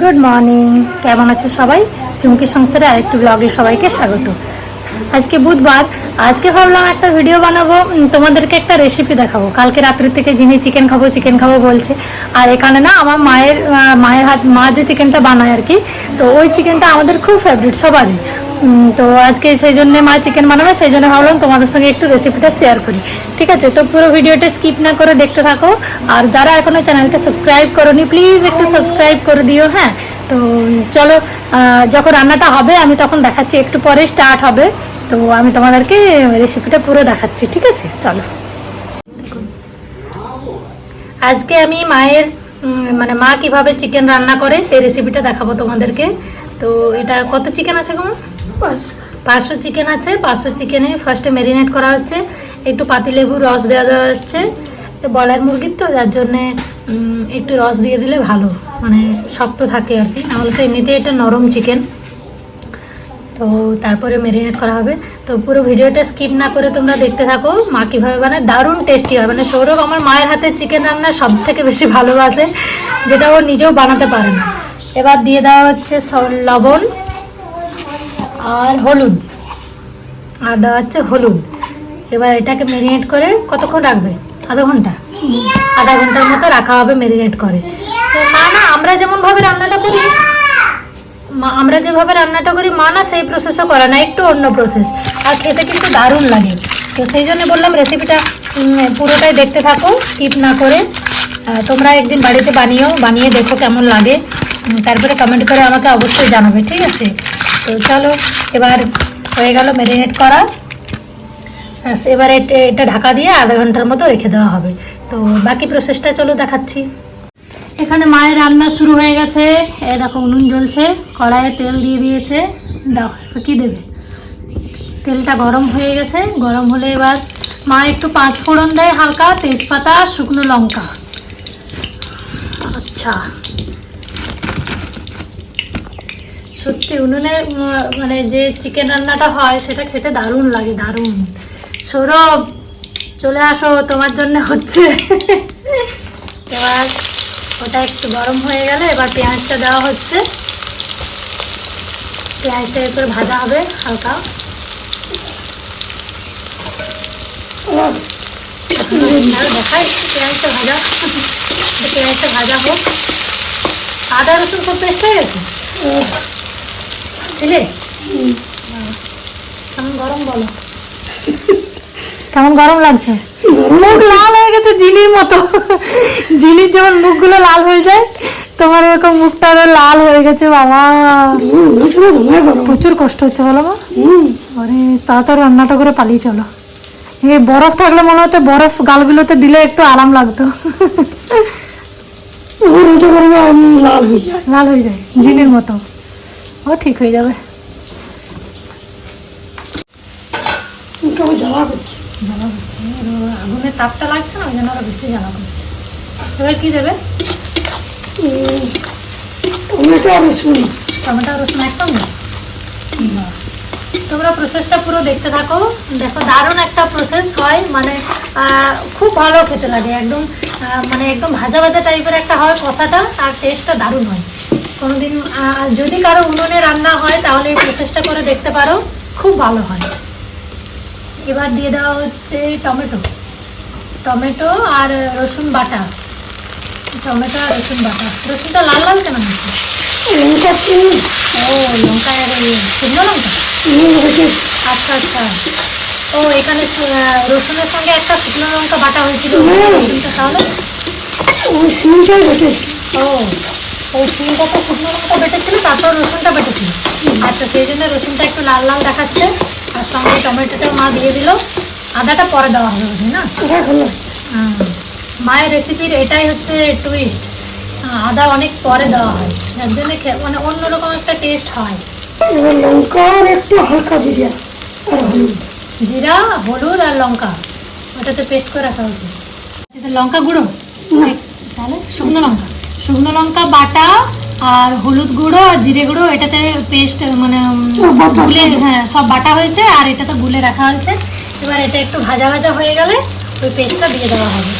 Good morning কেমন আছো সবাই? চুমকি সংসারে আরেকটি ব্লগে সবাইকে স্বাগত। আজকে বুধবার। আজকে ভাবলাম একটা ভিডিও বানাবো। তোমাদেরকে একটা রেসিপি দেখাবো। কালকে রাত্রি থেকে যিনি চিকেন খাব চিকেন খাব বলছে। আর এখানে না আমার মায়ের মায়ের হাত, মা যে চিকেনটা বানায় আর কি, তো ওই চিকেনটা আমাদের খুব ফেভারিট সবারই। তো আজকে সেই জন্য মা চিকেন বানাবে, সেই জন্য ভাবলাম তোমাদের সঙ্গে একটু রেসিপিটা শেয়ার করি। ঠিক আছে? তো পুরো ভিডিওটা স্কিপ না করে দেখতে থাকো। আর যারা এখনও চ্যানেলটা সাবস্ক্রাইব করোনি প্লিজ একটু সাবস্ক্রাইব করে দিও হ্যাঁ? তো চলো যখন রান্নাটা হবে, আমি তখন দেখাচ্ছি, একটু পরে স্টার্ট হবে। তো আমি তোমাদেরকে রেসিপিটা পুরো দেখাচ্ছি, ঠিক আছে? চলো। আজকে আমি মায়ের মানে মা কীভাবে চিকেন রান্না করে, সেই রেসিপিটা দেখাবো তোমাদেরকে। তো এটা কত চিকেন আছে গো মা? পাঁচশো চিকেন আছে, পাঁচশো চিকেনে ফার্স্টে ম্যারিনেট করা হচ্ছে, একটু পাতিলেবুর রস দেওয়া দেওয়া হচ্ছে বলার মুরগির তো, যার জন্যে একটু রস দিয়ে দিলে ভালো মানে শক্ত থাকে আর কি, নাহলে তো এমনিতে এটা নরম চিকেন তো তারপরে ম্যারিনেট করা হবে। তো পুরো ভিডিওটা স্কিপ না করে তোমরা দেখতে থাকো, মা কীভাবে বানায়, দারুণ টেস্টি হয়। মানে সৌরভ আমার মায়ের হাতের চিকেন রান্না সব থেকে বেশি ভালোবাসে, যেটা ও নিজেও বানাতে পারে না। এবার দিয়ে দেওয়া হচ্ছে লবণ। আর হলুদ। আর দেওয়া হচ্ছে হলুদ। এবার এটাকে ম্যারিনেট করে কতক্ষণ রাখবে? আধা ঘণ্টা। আধা ঘণ্টার মতো রাখা হবে ম্যারিনেট করে। তো মা না, আমরা যেমনভাবে রান্নাটা করি আমরা যেভাবে রান্নাটা করি, মা না সেই প্রসেসও করে না, একটু অন্য প্রসেস আর খেতে কিন্তু দারুণ লাগে। তো সেই জন্য বললাম রেসিপিটা পুরোটাই দেখতে থাকো স্কিপ না করে। তোমরা একদিন বাড়িতে বানিয়েও বানিয়ে দেখো কেমন লাগে। তারপরে কমেন্ট করে আমাকে অবশ্যই জানাবে, ঠিক আছে? তো চলো, এবার হয়ে গেল ম্যারিনেট করা। এবার এটা- ঢাকা দিয়ে আধা ঘণ্টার মতো রেখে দেওয়া হবে। তো বাকি প্রসেসটা চলো দেখাচ্ছি। এখানে মায়ের রান্না শুরু হয়ে গেছে। এ দেখো উনুন জ্বলছে, কড়াইয়ে তেল দিয়ে দিয়েছে। দাও কি দেবে? তেলটা গরম হয়ে গেছে। গরম হলে এবার মা একটু পাঁচ ফোড়ন দেয় হালকা তেজপাতা, শুকনো লঙ্কা। আচ্ছা। সত্যি, উনুনে মানে যে চিকেন রান্নাটা হয়, সেটা খেতে দারুণ লাগে, দারুণ। সৌরভ, চলে আসো, তোমার জন্য হচ্ছে। এবার ওটা একটু গরম হয়ে গেলে এবার পেঁয়াজটা দেওয়া হচ্ছে। পেঁয়াজটা এরপরে ভাজা হবে, হালকা। দেখাই, পেঁয়াজটা ভাজা। পেঁয়াজটা ভাজা হোক। আদা রসুন সব পেস্ট হয়ে গেছে? বুঝলে কেমন গরম বলো। কেমন গরম লাগছে? মুখ লাল হয়ে গেছে জিনির মতো। জিনির যেমন মুখগুলো লাল হয়ে যায় তোমার ওরকম মুখটা আরও লাল হয়ে গেছে বাবা। প্রচুর কষ্ট হচ্ছে বলো মা। আরে তাড়াতাড়ি রান্নাটা করে পালিয়ে চলো। এই বরফ থাকলে মনে হতো বরফ গালগুলোতে দিলে একটু আরাম লাগতো। লাল হয়ে যায় জিনির মতো। ও ঠিক হয়ে যাবে। জ্বালা করছে। আর ও আগুনের তাপটা লাগছে না ওই জন্য আরও বেশি জ্বালা করছে। এবার কি দেবে? টমেটো আর রসুন। একসঙ্গে? বাহ। তোমরা প্রসেসটা পুরো দেখতে থাকো। দেখো দারুণ একটা প্রসেস হয়। মানে খুব ভালো খেতে লাগে। একদম মানে একদম ভাজা ভাজা টাইপের একটা হয় কষাটা। আর টেস্টটা দারুণ হয়। কোনোদিন যদি কারও উনুনে রান্না হয় তাহলে এই প্রসেসটা করে দেখতে পারো। খুব ভালো হয়। এবার দিয়ে দেওয়া হচ্ছে টমেটো। টমেটো আর রসুন বাটা। টমেটো আর রসুন বাটা। রসুনটা লাল লাল কেন হচ্ছে লঙ্কা ও লঙ্কা আর শুকনো লঙ্কা? আচ্ছা আচ্ছা। ও এখানে রসুনের সঙ্গে একটা শুকনো লঙ্কা বাটা হয়েছিল। রসুনটা তাহলে? ও। ওই শিমটাতে শুকনো লঙ্কা বেটেছিল তারপর রসুনটা বেটেছিল। আচ্ছা সেই জন্য রসুনটা একটু লাল লাল দেখাচ্ছে। আর সঙ্গে টমেটোটা মা দিয়ে দিল। আদাটা পরে দেওয়া হবে বোধহয় না? মায়ের রেসিপির এটাই হচ্ছে টুইস্ট আদা অনেক পরে দেওয়া হয়। যার জন্য মানে অন্যরকম একটা টেস্ট হয়। লঙ্কা আর একটু হালকা জিরা আর হলুদ। জিরা হলুদ আর লঙ্কা। ওটাতে পেস্ট করে রাখা হয়েছে। লঙ্কা গুঁড়ো? তাহলে শুকনো লঙ্কা। শুকনো লঙ্কা বাটা আর হলুদ গুঁড়ো আর জিরে গুঁড়ো এটাতে পেস্ট মানে গুলে হ্যাঁ সব বাটা হয়েছে আর এটাতে গুলে রাখা হয়েছে। এবার এটা একটু ভাজা ভাজা হয়ে গেলে ওই পেস্টটা দিয়ে দেওয়া হবে।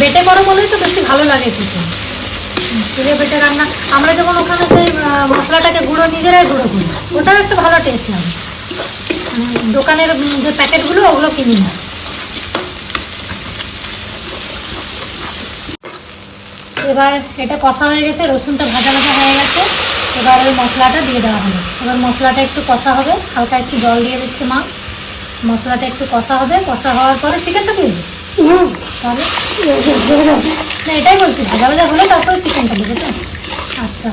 বেটে করো বলেই তো বেশি ভালো লাগে খেতে। চিড়ে বেটে রান্না আমরা যখন ওখানে সেই মশলাটাকে গুঁড়ো নিজেরাই গুঁড়ো করি। ওটাও একটু ভালো টেস্ট লাগে। দোকানের যে প্যাকেটগুলো, ওগুলো কিনি না। এবার এটা কষা হয়ে গেছে, রসুনটা ভাজা ভাজা হয়ে গেছে। এবার ওই মশলাটা দিয়ে দেওয়া হবে। এবার মশলাটা একটু কষা হবে। হালকা একটু জল দিয়ে দিচ্ছে মা। মশলাটা একটু কষা হবে। কষা হওয়ার পরে চিকেনটা দিয়ে দেবে হুম তাহলে। না, এটাই বলছি, ভাজা ভাজা হলে তারপরে চিকেনটা দেবে তো? আচ্ছা।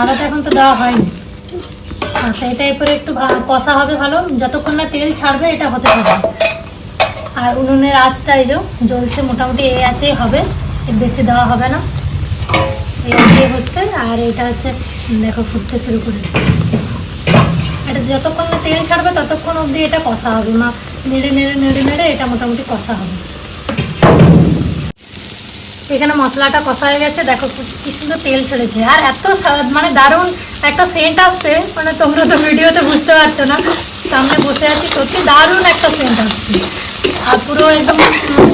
আদাটা এখন তো দেওয়া হয়নি। আচ্ছা এটা এরপরে একটু কষা হবে ভালো। যতক্ষণ না তেল ছাড়বে, এটা হতে থাকবে আর উনুনের আঁচটা এই জ্বলছে, মোটামুটি এই আঁচেই হবে। বেশি দেওয়া হবে না। এই আঁচেই হচ্ছে। আর এটা হচ্ছে দেখো, ফুটতে শুরু করেছে। এটা যতক্ষণ না তেল ছাড়বে, ততক্ষণ অবধি এটা কষা হবে। মা, নেড়ে নেড়ে নেড়ে নেড়ে এটা মোটামুটি কষা হবে। এখানে মশলাটা কষা হয়ে গেছে, দেখো কি সুন্দর তেল ছেড়েছে। আর এত মানে দারুণ একটা সেন্ট আসছে মানে তোমরা তো ভিডিওতে বুঝতে পারছ না। সামনে বসে আছি, সত্যি দারুণ একটা সেন্ট আসছে। আর পুরো একদম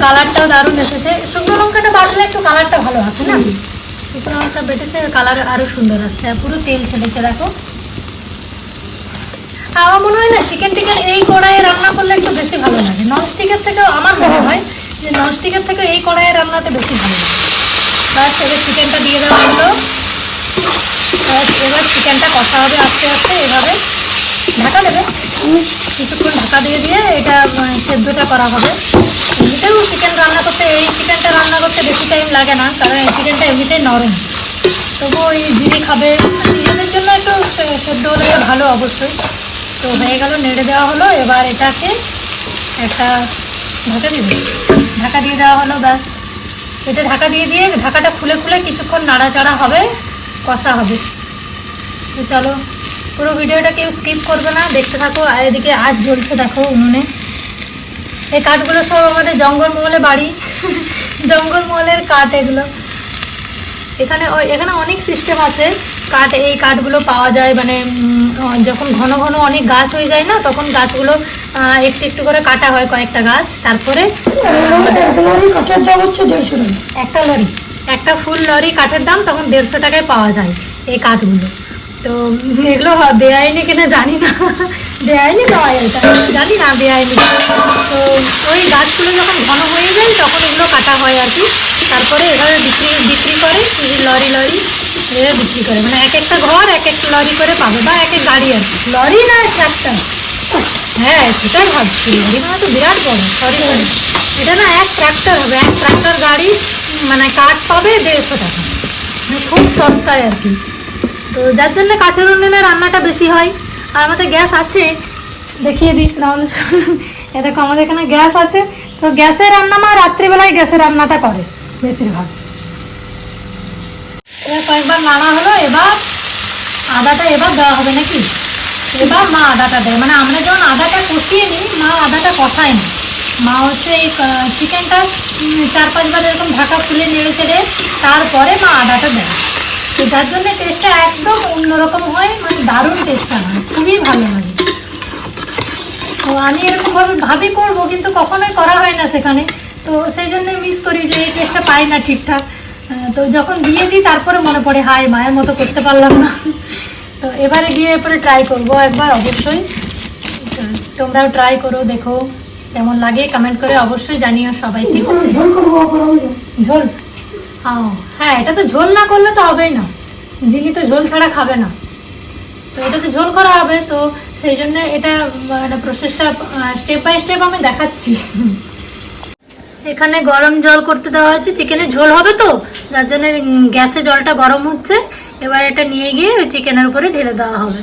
কালারটাও দারুণ এসেছে। শুকনো লঙ্কাটা বাড়লে একটু কালারটা ভালো আসে না? শুকনো লঙ্কা বেটেছে কালার আরও সুন্দর আসছে। আর পুরো তেল ছেড়েছে, দেখো। আমার মনে হয় না চিকেন টিকেন এই কড়াইয়ে রান্না করলে একটু বেশি ভালো লাগে। ননস্টিকের থেকেও আমার মনে হয় যে ননস্টিকের থেকে এই কড়াইয়ের রান্নাতে বেশি ভালো লাগে। এবার চিকেনটা দিয়ে দেওয়া হলো। এবার চিকেনটা কষা হবে আস্তে আস্তে এভাবে ঢাকা দেবে। কিছুক্ষণ ঢাকা দিয়ে দিয়ে এটা সেদ্ধটা করা হবে। এমনিতেও চিকেন রান্না করতে, এই চিকেনটা রান্না করতে বেশি টাইম লাগে না, কারণ এই চিকেনটা এমনিতেই নরম। তবু ওই দিদি খাবে। দিদিদের জন্য একটু সেদ্ধ হলে ভালো অবশ্যই। তো হয়ে গেল, নেড়ে দেওয়া হলো। এবার এটাকে একটা ঢাকা দিই। ঢাকা দিয়ে দেওয়া হলো, ব্যাস। এটা ঢাকা দিয়ে দিয়ে ঢাকাটা খুলে খুলে কিছুক্ষণ নাড়াচাড়া হবে, কষা হবে। তো চলো, পুরো ভিডিওটা কেউ স্কিপ করবে না, দেখতে থাকো, আর এদিকে আজ জ্বলছে দেখো উনুনে। এই কাঠগুলো সব আমাদের জঙ্গলমহলে বাড়ি জঙ্গলমহলের কাঠ এগুলো। এখানে এখানে অনেক সিস্টেম আছে, কাঠ এই কাঠগুলো পাওয়া যায় মানে যখন ঘন ঘন অনেক গাছ হয়ে যায় না, তখন গাছগুলো একটু একটু করে কাটা হয় কয়েকটা গাছ তারপরে একটা লরি একটা ফুল লরি কাঠের দাম তখন দেড়শো টাকায় পাওয়া যায় এই কাঠগুলো। তো এগুলো বেআইনি কিনা জানি না। বেআইনি জানি না বেআইনি। তো ওই গাছগুলো যখন ঘন হয়ে যায় তখন এগুলো কাটা হয় আর কি। তারপরে এভাবে বিক্রি বিক্রি করে লরি লরি এভাবে বিক্রি করে। মানে এক একটা ঘর এক এক লরি করে পাবে বা এক এক গাড়ি আর কি। লরি না ট্রাক্টর হ্যাঁ সেটাই ভাবছি। লরি মানে তো বিরাট বড়। সরি সরি এটা না এক ট্রাক্টর হবে। এক ট্রাক্টর গাড়ি মানে কাঠ পাবে দেড়শো টাকা। মানে খুব সস্তায় আর কি। তো যার জন্য কাঠের উনুনে রান্নাটা বেশি হয়। আর আমাদের গ্যাস আছে। দেখিয়ে দিই নাহলে এ দেখো, আমাদের এখানে গ্যাস আছে। তো গ্যাসে রান্না মা রাত্রিবেলায় গ্যাসে রান্নাটা করে, বেশিরভাগ। এবার কয়েকবার নাড়া হলো, এবার আদাটা এবার দেওয়া হবে নাকি? এবার মা আদাটা দেয়। মানে আমরা যখন আদাটা কষিয়ে নিই, মা আদাটা কষায় না। মা হচ্ছে এই চিকেনটা চার পাঁচবার এরকম ঢাকা খুলে নেড়ে চেড়ে তারপরে মা আদাটা দেয়। তো যার জন্য টেস্টটা একদম অন্যরকম হয় মানে দারুণ টেস্টটা হয়। খুবই ভালো লাগে। তো আমি এরকমভাবে ভাবি করব, কিন্তু কখনোই করা হয় না সেখানে। তো সেই জন্য মিস করি যে এই টেস্টটা পাই না ঠিকঠাক। তো যখন দিয়ে দিই, তারপরে মনে পড়ে, হায়, মায়ের মতো করতে পারলাম না। তো এবারে গিয়ে এরপরে ট্রাই করব একবার অবশ্যই। তোমরাও ট্রাই করো দেখো কেমন লাগে কমেন্ট করে অবশ্যই জানিও সবাই ঠিক আছে ঝোল হ্যাঁ এটা তো ঝোল না করলে তো হবেই না। যিনি তো ঝোল ছাড়া খাবে না। তো এটা তো ঝোল করা হবে তো সেই জন্য এটা প্রসেসটা স্টেপ বাই স্টেপ আমি দেখাচ্ছি। এখানে গরম জল করতে দেওয়া হয়েছে চিকেনে ঝোল হবে তো? যার জন্য গ্যাসে জলটা গরম হচ্ছে। এবার এটা নিয়ে গিয়ে ওই চিকেনের উপরে ঢেলে দেওয়া হবে।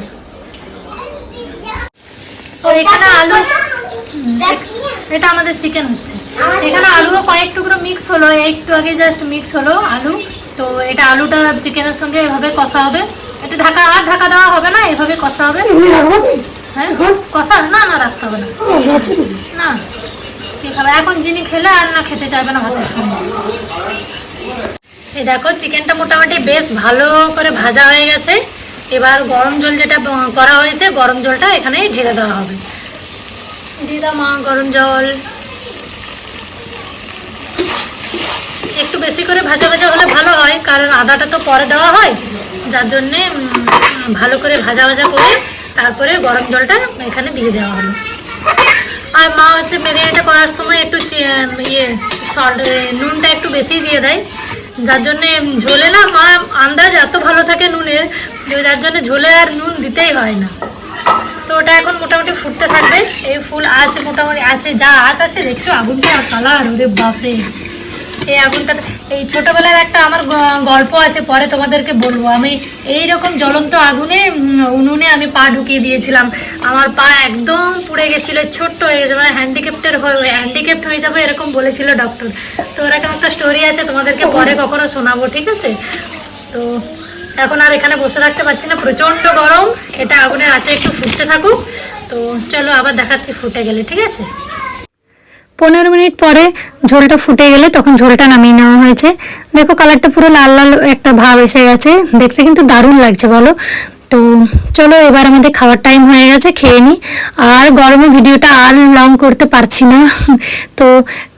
তো এখানে আলু এটা আমাদের চিকেন হচ্ছে। এখানে আলুও কয়েক টুকরো মিক্স হলো। একটু আগে জাস্ট মিক্স হলো আলু। তো এটা আলুটা চিকেনের সঙ্গে এভাবে কষা হবে। এটা ঢাকা আর ঢাকা দেওয়া হবে না এভাবে কষা হবে? হ্যাঁ? কষা না না রাখতে হবে না। না। ঠিক হবে। এখন যিনি খেলে আর না খেতে চাইবে না ভাতের সঙ্গে। দেখো চিকেনটা মোটামুটি বেশ ভালো করে ভাজা হয়ে গেছে। এবার গরম জল যেটা করা হয়েছে, গরম জলটা এখানে ঢেলে দেওয়া হবে। দিয়ে মা, গরম জল। একটু বেশি করে ভাজা ভাজা হলে ভালো হয়, কারণ আদাটা তো পরে দেওয়া হয়। যার জন্যে ভালো করে ভাজা ভাজা করে তারপরে গরম জলটা এখানে দিয়ে দেওয়া হবে। আর মা হচ্ছে বিরিয়ানিটা করার সময় একটু ইয়ে, ইয়ে সল্ট নুনটা একটু বেশি দিয়ে দেয়। যার জন্যে ঝোলে না, মা আন্দাজ এত ভালো থাকে নুনের যে যার জন্য ঝোলে আর নুন দিতেই হয় না। তো ওটা এখন মোটামুটি ফুটতে থাকবে। এই ফুল আছে মোটামুটি আছে, যা আঁচ আছে, দেখছ? আগুনটা আর কালার, ওরে বাপরে। এই আগুনটা এই ছোটবেলার একটা আমার গল্প আছে, পরে তোমাদেরকে বলব। আমি এই রকম জ্বলন্ত আগুনে উনুনে আমি পা ঢুকিয়ে দিয়েছিলাম। আমার পা একদম পুড়ে গেছিল, ছোট্ট হয়ে গেছে মানে হ্যান্ডিক্যাপ্টের হয়ে হ্যান্ডিক্যাপ্ট হয়ে যাবে এরকম বলেছিল ডক্টর তো এরকম একটা স্টোরি আছে, তোমাদেরকে পরে কখনো শোনাবো, ঠিক আছে? তো এখন আর এখানে বসে রাখতে পারছি না, প্রচণ্ড গরম। এটা আগুনের আছে একটু ফুটতে থাকুক। তো চলো আবার দেখাচ্ছি ফুটে গেলে, ঠিক আছে? পনেরো মিনিট পরে ঝোলটা ফুটে গেলে তখন ঝোলটা নামিয়ে নেওয়া হয়েছে। দেখো কালারটা পুরো লাল লাল একটা ভাব এসে গেছে। দেখতে কিন্তু দারুণ লাগছে বলো। তো চলো এবার আমাদের খাওয়ার টাইম হয়ে গেছে, খেয়ে নিই আর গরমে ভিডিওটা আর লং করতে পারছি না। তো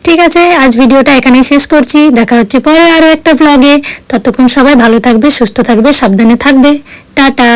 ঠিক আছে, আজ ভিডিওটা এখানেই শেষ করছি। দেখা হচ্ছে পরে আরও একটা ব্লগে ততক্ষণ সবাই ভালো থাকবে, সুস্থ থাকবে, সাবধানে থাকবে। টাটা।